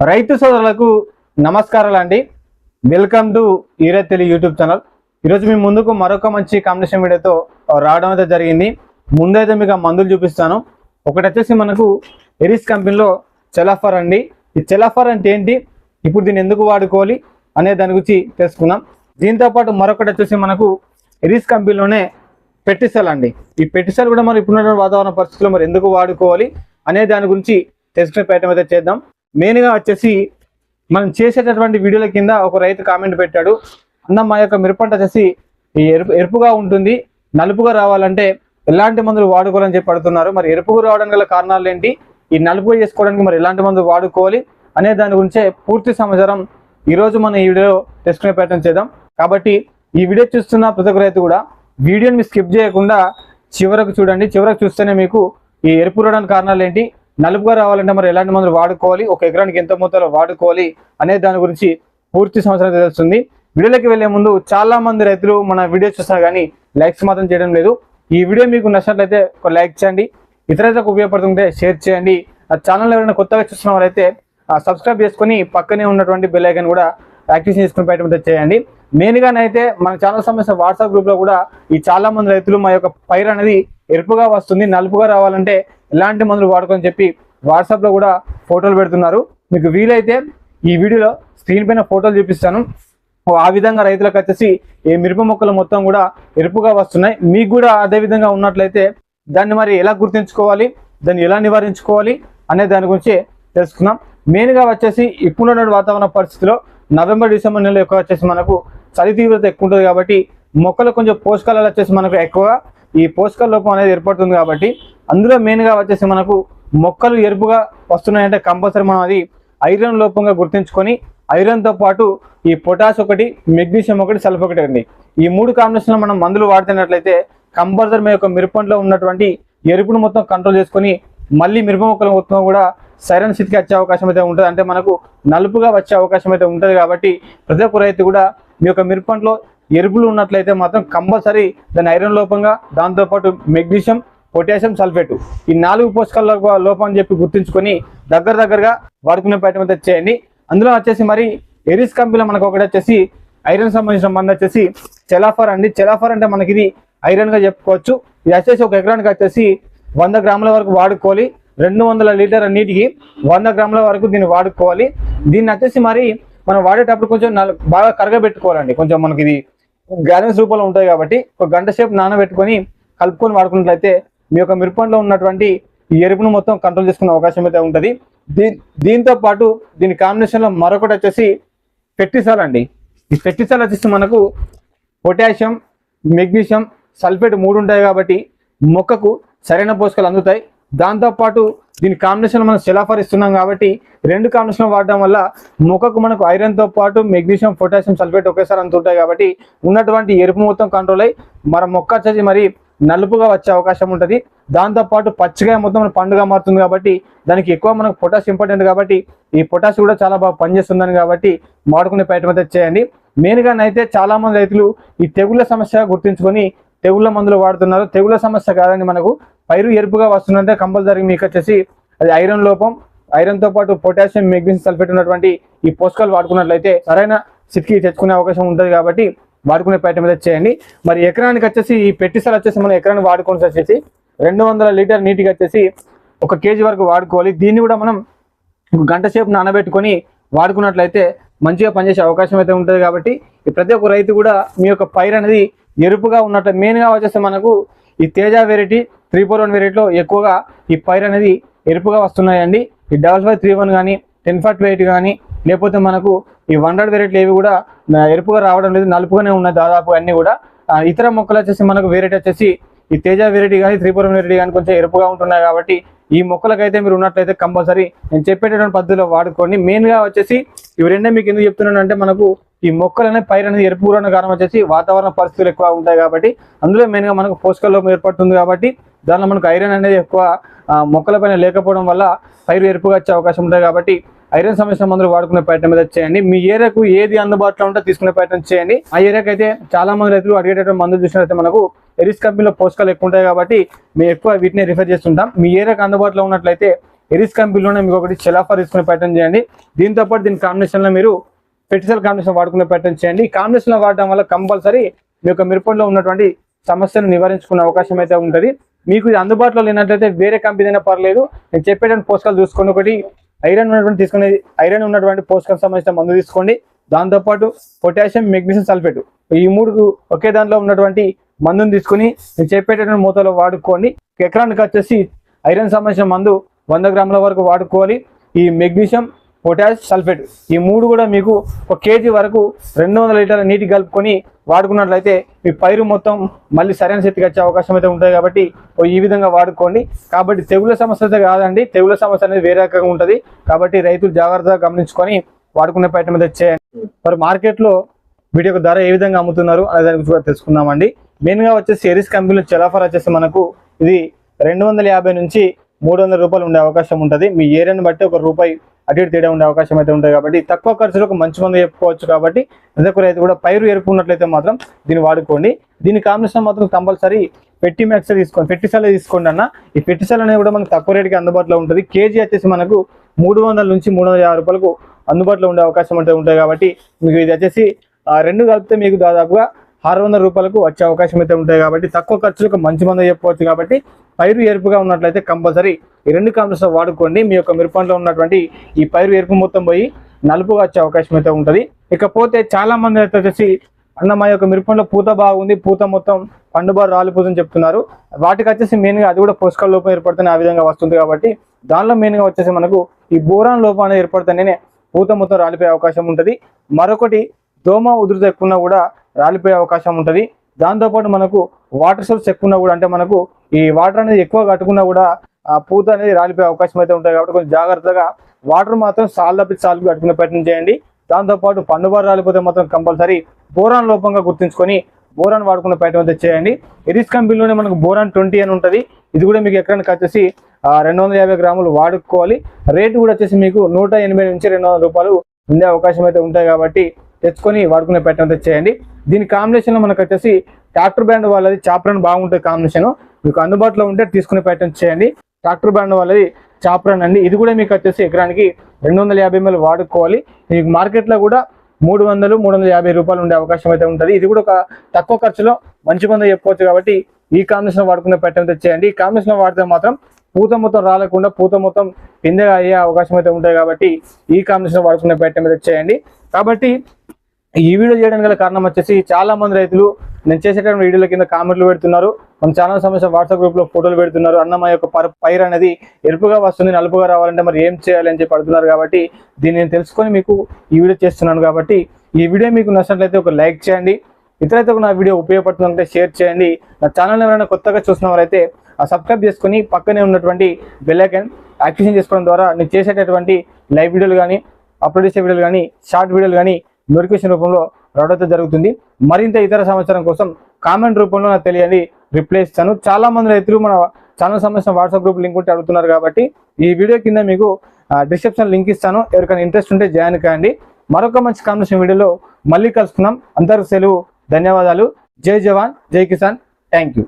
రైతు సోదరులకు నమస్కారాలు అండి వెల్కమ్ టు ఈరే తెలుగు యూట్యూబ్ ఛానల్. ఈరోజు మీ ముందుకు మరొక మంచి కాంబినేషన్ వీడియోతో రావడం అయితే జరిగింది. ముందైతే మీకు మందులు చూపిస్తాను. ఒకటి వచ్చేసి మనకు ఎరిస్ కంపెనీలో చెలాఫర్ అండి. ఈ చెలాఫర్ అంటే ఏంటి? ఇప్పుడు దీన్ని ఎందుకు వాడుకోవాలి అనే దాని గురించి తెలుసుకుందాం. దీంతో పాటు మరొకటి వచ్చేసి మనకు ఎరిస్ కంపెనీలోనే పెట్టిసల్ అండి. ఈ పెట్టిసల్ కూడా మరి ఇప్పుడున్న వాతావరణ పరిస్థితుల్లో మరి ఎందుకు వాడుకోవాలి అనే దాని గురించి తెలుసుకునే ప్రయత్నం అయితే చేద్దాం. మెయిన్గా వచ్చేసి మనం చేసేటటువంటి వీడియోల కింద ఒక రైతు కామెంట్ పెట్టాడు. అన్న మా యొక్క మిరపంట వచ్చేసి ఈ ఎరుపు ఎరుపుగా ఉంటుంది. నలుపుగా రావాలంటే ఎలాంటి మందులు వాడుకోవాలని చెప్పి అడుగుతున్నారు. మరి ఎరుపుగా రావడానికి గల కారణాలు ఏంటి? ఈ నలుపుగా చేసుకోవడానికి మరి ఎలాంటి మందులు వాడుకోవాలి? అనే దాని గురించే పూర్తి సమాచారం ఈరోజు మనం ఈ వీడియో తెలుసుకునే ప్రయత్నం చేద్దాం. కాబట్టి ఈ వీడియో చూస్తున్న ప్రతి ఒక్క రైతు కూడా వీడియోని మీరు స్కిప్ చేయకుండా చివరకు చూడండి. చివరకు చూస్తేనే మీకు ఈ ఎరుపు రావడానికి కారణాలు ఏంటి? నలుపుగా రావాలంటే మరి ఎలాంటి మందులు వాడుకోవాలి? ఒక ఎకరానికి ఎంత మొత్తంలో వాడుకోవాలి? అనే దాని గురించి పూర్తి సంవత్సరం తెలుస్తుంది. వీడియోలోకి వెళ్ళే ముందు చాలా మంది రైతులు మన వీడియో చూసినా కానీ లైక్స్ మాత్రం చేయడం లేదు. ఈ వీడియో మీకు నచ్చినట్లయితే ఒక లైక్ చేయండి. ఇతరులకు ఉపయోగపడుతుంటే షేర్ చేయండి. ఆ ఛానల్ ఎవరైనా కొత్తగా చూసిన వారైతే సబ్స్క్రైబ్ చేసుకొని పక్కనే ఉన్నటువంటి బెల్ ఐకన్ కూడా యాక్టివేషన్ చేసుకుని బయట చేయండి. మెయిన్గానైతే మన ఛానల్ సంబంధించిన వాట్సాప్ గ్రూప్లో కూడా ఈ చాలా మంది రైతులు మా యొక్క పైరు అనేది ఎరుపుగా వస్తుంది. నలుపుగా రావాలంటే ఎలాంటి మందులు వాడుకొని చెప్పి వాట్సాప్లో కూడా ఫోటోలు పెడుతున్నారు. మీకు వీలైతే ఈ వీడియోలో స్క్రీన్ పైన ఫోటోలు చూపిస్తాను. ఆ విధంగా రైతులకు వచ్చేసి ఈ మిరప మొక్కలు మొత్తం కూడా ఎరుపుగా వస్తున్నాయి. మీకు కూడా అదే విధంగా ఉన్నట్లయితే దాన్ని మరి ఎలా గుర్తించుకోవాలి? దాన్ని ఎలా నివారించుకోవాలి? అనే దాని గురించి తెలుసుకుందాం. మెయిన్గా వచ్చేసి ఇప్పుడున్న వాతావరణ పరిస్థితిలో నవంబర్ డిసెంబర్ నెలలో ఎక్కువ వచ్చేసి మనకు చలి తీవ్రత ఎక్కువ ఉంటుంది కాబట్టి మొక్కలు కొంచెం పోషకాలు వచ్చేసి మనకు ఎక్కువగా ఈ పోషకాల లోపం అనేది ఏర్పడుతుంది కాబట్టి అందులో మెయిన్గా వచ్చేసి మనకు మొక్కలు ఎరుపుగా వస్తున్నాయంటే కంపల్సరీ మనం అది ఐరన్ లోపంగా గుర్తించుకొని ఐరన్తో పాటు ఈ పొటాష్ ఒకటి మెగ్నీషియం ఒకటి సల్ఫ్ ఒకటి అండి. ఈ మూడు కాంబినేషన్లో మనం మందులు వాడుతున్నట్లయితే కంపల్సరీ మీ యొక్క మిరపంలో ఉన్నటువంటి ఎరుపును మొత్తం కంట్రోల్ చేసుకొని మళ్ళీ మిరప మొక్కలు మొత్తం కూడా సైరన్ స్థితికి వచ్చే అవకాశం అయితే ఉంటుంది. అంటే మనకు నలుపుగా వచ్చే అవకాశం అయితే ఉంటుంది కాబట్టి ప్రతి ఒక్క రైతు కూడా మీ యొక్క మిరపంట్లో ఎరుపులు ఉన్నట్లయితే మాత్రం కంపల్సరీ దాని ఐరన్ లోపంగా దాంతోపాటు మెగ్నీషియం పొటాషియం సల్ఫేట్. ఈ నాలుగు పోషకాల లోపం అని చెప్పి గుర్తుంచుకొని దగ్గర దగ్గరగా వాడుకునే ప్రయత్నం అయితే చేయండి. అందులో వచ్చేసి మరి ఎరిస్ కంపెనీలో మనకు ఒకటి వచ్చేసి ఐరన్ సంబంధించిన మంది వచ్చేసి చెలాఫర్ అండి. చెలాఫర్ అంటే మనకి ఇది ఐరన్గా చెప్పుకోవచ్చు. ఇది వచ్చేసి ఒక ఎకరానికి వచ్చేసి వంద గ్రాముల వరకు వాడుకోవాలి. రెండు వందల లీటర్ల నీటికి వంద గ్రాముల వరకు దీన్ని వాడుకోవాలి. దీన్ని వచ్చేసి మరి మనం వాడేటప్పుడు కొంచెం బాగా కరగబెట్టుకోవాలండి. కొంచెం మనకి ఇది గ్యారెన్స్ రూపంలో ఉంటుంది కాబట్టి ఒక గంట సేపు నానబెట్టుకొని కలుపుకొని వాడుకున్నట్లయితే మీ యొక్క మిరపంలో ఉన్నటువంటి ఈ ఎరుపును మొత్తం కంట్రోల్ చేసుకునే అవకాశం అయితే ఉంటుంది. దీ దీంతో పాటు దీని కాంబినేషన్లో మరొకటి వచ్చేసి ఫెట్టిసాల్ అండి. ఈ ఫెట్టిసాల్ వచ్చేసి మనకు పొటాషియం మెగ్నీషియం సల్ఫేట్ మూడు ఉంటాయి కాబట్టి మొక్కకు సరైన పోషకాలు అందుతాయి. దాంతోపాటు దీని కాంబినేషన్ మనం సెలాఫర్ ఇస్తున్నాం కాబట్టి రెండు కాంబినేషన్ వాడడం వల్ల మొక్కకు మనకు ఐరన్తో పాటు మెగ్నీషియం పొటాషియం సల్ఫేట్ ఒకేసారి అందుతుంటాయి కాబట్టి ఉన్నటువంటి ఎరుపు మొత్తం కంట్రోల్ అయ్యి మన మొక్క వచ్చేసి మరి నలుపుగా వచ్చే అవకాశం ఉంటుంది. దాంతోపాటు పచ్చిగా మొత్తం పండుగ మారుతుంది కాబట్టి దానికి ఎక్కువ మనకు పొటాష్ ఇంపార్టెంట్ కాబట్టి ఈ పొటాష్ కూడా చాలా బాగా పనిచేస్తుందని కాబట్టి మాడుకునే ప్రయత్నం అయితే చేయండి. మెయిన్గా అయితే చాలా మంది రైతులు ఈ తెగుళ్ళ సమస్య గుర్తించుకొని తెగుళ్ళ మందులు వాడుతున్నారు. తెగుళ్ళ సమస్య కాదండి మనకు. పైరు ఎరుపుగా వస్తుందంటే కంపల్సరీ మీకు వచ్చేసి అది ఐరన్ లోపం ఐరన్తో పాటు పొటాషియం మెగ్నీషియం సల్ఫేట్ ఉన్నటువంటి ఈ పోషకాలు వాడుకున్నట్లయితే సరైన స్థితికి తెచ్చుకునే అవకాశం ఉంటుంది కాబట్టి వాడుకునే పేట మీద చేయండి. మరి ఎకరానికి వచ్చేసి ఈ పెట్టిసలు వచ్చేసి మనం ఎకరానికి వాడుకోవాల్సి వచ్చేసి రెండు వందల లీటర్ నీటికి వచ్చేసి ఒక కేజీ వరకు వాడుకోవాలి. దీన్ని కూడా మనం గంట సేపు నానబెట్టుకొని వాడుకున్నట్లయితే మంచిగా పనిచేసే అవకాశం అయితే ఉంటుంది కాబట్టి ఈ ప్రతి ఒక్క రైతు కూడా మీ యొక్క పైరు అనేది ఎరుపుగా ఉన్నట్టు మెయిన్గా వచ్చేసి మనకు ఈ Teja variety three four one వెరైటీలో ఎక్కువగా ఈ పైరు అనేది ఎరుపుగా వస్తున్నాయండి. ఈ డబల్ ఫైవ్ త్రీ వన్ కానీ టెన్ ఫార్టీ ఎయిట్ కానీ లేకపోతే మనకు ఈ వన్ హండ్రెడ్ వెరైటీలు ఏవి కూడా ఎరుపుగా రావడం లేదు నలుపుగానే ఉన్నాయి దాదాపు అన్ని కూడా. ఇతర మొక్కలు వచ్చేసి మనకు వెరైటీ వచ్చేసి ఈ తేజ వెరైటీ కానీ త్రిపురం వెరైటీ కానీ కొంచెం ఎరుపుగా ఉంటున్నాయి కాబట్టి ఈ మొక్కలకైతే మీరు ఉన్నట్లయితే కంపల్సరీ నేను చెప్పేటటువంటి పద్ధతిలో వాడుకోండి. మెయిన్గా వచ్చేసి ఇవి రెండే మీకు ఎందుకు చెప్తున్నాను అంటే మనకు ఈ మొక్కలు అనేది పైరు అనేది ఎరుపు ఉన్న కారణం వచ్చేసి వాతావరణ పరిస్థితులు ఎక్కువ ఉంటాయి కాబట్టి అందులో మెయిన్గా మనకు పోషక లోపం ఏర్పడుతుంది కాబట్టి దానిలో మనకు ఐరన్ అనేది ఎక్కువ మొక్కల మొక్కలపైన లేకపోవడం వల్ల పైరు ఎరుపుగా వచ్చే అవకాశం ఉంటుంది కాబట్టి ఐరన్ సమస్య మందులు వాడుకునే ప్రయత్నం మీద చేయండి. మీ ఏరియాకు ఏది అందుబాటులో ఉంటే తీసుకునే ప్రయత్నం చేయండి. ఆ ఏరియాకి అయితే చాలా మంది రైతులు అడిగేటటువంటి మందులు చూసినట్లయితే మనకు ఎరిస్ కంపెనీలో పోషకాలు ఎక్కువ ఉంటాయి కాబట్టి మేము ఎక్కువ వీటిని రిఫర్ చేస్తుంటాం. మీ ఏరియాకు అందుబాటులో ఉన్నట్లయితే ఎరిస్ కంపెనీలోనే మీకు ఒకటి చెలాఫర్ తీసుకునే ప్రయత్నం చేయండి. దీంతో పాటు దీని కాంబినేషన్లో మీరు ఫెర్టిసైల్ కాంబినేషన్ వాడుకునే ప్రయత్నం చేయండి. ఈ కాంబినేషన్లో వాడడం వల్ల కంపల్సరీ మీ యొక్క మిరపంలో ఉన్నటువంటి సమస్యను నివారించుకునే అవకాశం అయితే ఉంటుంది. మీకు ఇది అందుబాటులో లేనట్లయితే వేరే కంపెనీ అయినా పర్లేదు. నేను చెప్పేటువంటి పోషకాలు చూసుకొని ఒకటి ఐరన్ ఉన్నటువంటి తీసుకునే ఐరన్ ఉన్నటువంటి పోషకం సంబంధించిన మందు తీసుకోండి. దాంతోపాటు పొటాషియం మెగ్నీషియం సల్ఫేట్. ఈ మూడు ఒకే దాంట్లో ఉన్నటువంటి మందుని తీసుకుని నేను చెప్పేటటువంటి మూతలో వాడుకోండి. ఎకరానికి వచ్చేసి ఐరన్ సంబంధించిన మందు వంద గ్రాముల వరకు వాడుకోవాలి. ఈ మెగ్నీషియం పొటాష్ సల్ఫేట్. ఈ మూడు కూడా మీకు ఒక కేజీ వరకు రెండు వందల లీటర్ల నీటి కలుపుకొని వాడుకున్నట్లయితే మీ పైరు మొత్తం మళ్ళీ సరైన స్థితికి వచ్చే అవకాశం అయితే ఉంటుంది కాబట్టి ఈ విధంగా వాడుకోండి. కాబట్టి తెగుల సమస్య అయితే కాదండి. తెగుల సమస్య అనేది వేరే రకంగా ఉంటుంది. కాబట్టి రైతులు జాగ్రత్తగా గమనించుకొని వాడుకునే ప్రయత్నం అయితే చేయండి. మరి మార్కెట్లో వీటి యొక్క ధర ఏ విధంగా అమ్ముతున్నారు అనే దాని గురించి తెలుసుకుందామండి. మెయిన్గా వచ్చేసి ఎరిస్ కంపెనీలో చెలాఫర్ వచ్చేసి మనకు ఇది రెండు వందల యాభై నుంచి మూడు వందల రూపాయలు ఉండే అవకాశం ఉంటుంది. మీ ఏరియాని బట్టి ఒక రూపాయి అటు ఇటు తేడా ఉండే అవకాశం అయితే ఉంటుంది కాబట్టి తక్కువ ఖర్చులో ఒక మంచి మంది చెప్పుకోవచ్చు కాబట్టి ప్రతి రైతు కూడా పైరు ఎరుపుకున్నట్లయితే మాత్రం దీన్ని వాడుకోండి. దీని కాంబినేషన్ మాత్రం కంపల్సరీ పెట్టి మ్యాక్స్ తీసుకోండి. పెట్టిసాలే తీసుకోండి అన్న. ఈ పెట్టిసల్ అనేది కూడా మనకు తక్కువ రేటుకి అందుబాటులో ఉంటుంది. కేజీ వచ్చేసి మనకు మూడు వందల నుంచి మూడు వందల యాభై రూపాయలకు అందుబాటులో ఉండే అవకాశం అయితే ఉంటుంది కాబట్టి మీకు ఇది వచ్చేసి ఆ, రెండు కలిపితే మీకు దాదాపుగా ఆరు వందల రూపాయలకు వచ్చే అవకాశం అయితే ఉంటుంది కాబట్టి తక్కువ ఖర్చులకు మంచి మంది చెప్పుకోవచ్చు కాబట్టి పైరు ఎరుపుగా ఉన్నట్లయితే కంపల్సరీ ఈ రెండు కాంబినేషన్ వాడుకోండి. మీ యొక్క మిరపంలో ఉన్నటువంటి ఈ పైరు ఎరుపు మొత్తం పోయి నలుపుగా వచ్చే అవకాశం అయితే ఉంటుంది. ఇకపోతే చాలా మంది అయితే వచ్చేసి అన్న మా యొక్క మిరపంలో పూత బాగుంది. పూత మొత్తం పండుబారు రాలిపోతుందని చెప్తున్నారు. వాటికి వచ్చేసి మెయిన్గా అది కూడా పోషకాల లోపం ఏర్పడుతుంది ఆ విధంగా వస్తుంది కాబట్టి దానిలో మెయిన్గా వచ్చేసి మనకు ఈ బోరాన్ లోపం అనేది ఏర్పడుతుంటేనే పూత మొత్తం రాలిపోయే అవకాశం ఉంటుంది. మరొకటి దోమ ఉధృతి ఎక్కువన్నా కూడా రాలిపోయే అవకాశం ఉంటుంది. దాంతోపాటు మనకు వాటర్ సోర్స్ ఎక్కువన్నా కూడా అంటే మనకు ఈ వాటర్ అనేది ఎక్కువ కట్టుకున్నా కూడా పూత అనేది రాలిపోయే అవకాశం అయితే ఉంటుంది కాబట్టి కొంచెం జాగ్రత్తగా వాటర్ మాత్రం సాల్ తప్పి సాల్కి కట్టుకునే ప్రయత్నం చేయండి. దాంతోపాటు పండుబారు రాలిపోతే మాత్రం కంపల్సరీ బోరాన్ లోపంగా గుర్తుంచుకొని బోరాన్ వాడుకునే ప్రయత్నం అయితే చేయండి. ఎరిస్ కంపెనీలోనే మనకు బోరాన్ ట్వంటీ అని ఉంటుంది. ఇది కూడా మీకు ఎక్కడికి వచ్చేసి రెండు వందల యాభై గ్రాములు వాడుకోవాలి. రేటు కూడా వచ్చేసి మీకు నూట ఎనభై నుంచి రెండు వందల రూపాయలు ఉండే అవకాశం అయితే ఉంటాయి కాబట్టి తెచ్చుకొని వాడుకునే ప్రయత్నం అయితే చేయండి. దీని కాంబినేషన్లో మనకు వచ్చేసి ట్రాక్టర్ బ్రాండ్ వాళ్ళది చాప్రన్ బాగుంటుంది కాంబినేషన్ మీకు అందుబాటులో ఉంటే తీసుకునే ప్రయత్నం చేయండి. ట్రాక్టర్ బ్రాండ్ వాళ్ళది చాప్రన్ అండి ఇది కూడా మీకు వచ్చేసి ఎకరానికి రెండు వందల యాభై ఎంఎల్ వాడుకోవాలి. మీకు మార్కెట్లో కూడా మూడు వందలు మూడు వందల యాభై రూపాయలు ఉండే అవకాశం అయితే ఉంటుంది. ఇది కూడా ఒక తక్కువ ఖర్చులో మంచి మంది చెప్పుకోవచ్చు కాబట్టి ఈ కాంబినేషన్ వాడుకునే పెట్టడం అయితే చేయండి. ఈ కాంబినేషన్ వాడితే మాత్రం పూత మొత్తం రాలకుండా పూత మొత్తం పిందెగా అయ్యే అవకాశం అయితే ఉంటాయి కాబట్టి ఈ కాంబినేషన్ వాడుకునే పెట్టడం అయితే చేయండి. కాబట్టి ఈ వీడియో చేయడానికి గల కారణం వచ్చేసి చాలా మంది రైతులు నేను చేసేటువంటి వీడియోల కింద కామెంట్లు పెడుతున్నారు. మన ఛానల్ సమస్య వాట్సాప్ గ్రూప్లో ఫోటోలు పెడుతున్నారు. అన్న మా యొక్క పైర్ అనేది ఎరుపుగా వస్తుంది నలుపుగా రావాలంటే మరి ఏం చేయాలి అని చెప్పి అడుగుతున్నారు కాబట్టి దీన్ని నేను తెలుసుకొని మీకు ఈ వీడియో చేస్తున్నాను కాబట్టి ఈ వీడియో మీకు నచ్చినట్లయితే ఒక లైక్ చేయండి. ఇతరైతే నా వీడియో ఉపయోగపడుతుందంటే షేర్ చేయండి. నా ఛానల్ ఎవరైనా కొత్తగా చూసిన వారైతే ఆ సబ్స్క్రైబ్ చేసుకుని పక్కనే ఉన్నటువంటి బెల్లైకన్ యాక్టివేషన్ చేసుకోవడం ద్వారా నేను చేసేటటువంటి లైవ్ వీడియోలు కానీ అప్లోడ్ చేసే వీడియోలు కానీ షార్ట్ వీడియోలు కానీ నోటిఫికేషన్ రూపంలో రావడంతో జరుగుతుంది. మరింత ఇతర సమాచారం కోసం కామెంట్ రూపంలో నాకు తెలియండి. రిప్లై ఇస్తాను. చాలా మంది రైతులు మన ఛానల్ సంబంధించిన వాట్సాప్ గ్రూప్ లింక్ ఉంటే అడుగుతున్నారు కాబట్టి ఈ వీడియో కింద మీకు డిస్క్రిప్షన్ లింక్ ఇస్తాను. ఎవరికైనా ఇంట్రెస్ట్ ఉంటే జాయిన్ కాండి మరొక మంచి కాన్వర్సేషన్ వీడియోలో మళ్ళీ కలుసుకున్నాం అందరికి సెలవు ధన్యవాదాలు. జై జవాన్ జై కిసాన్. Thank you.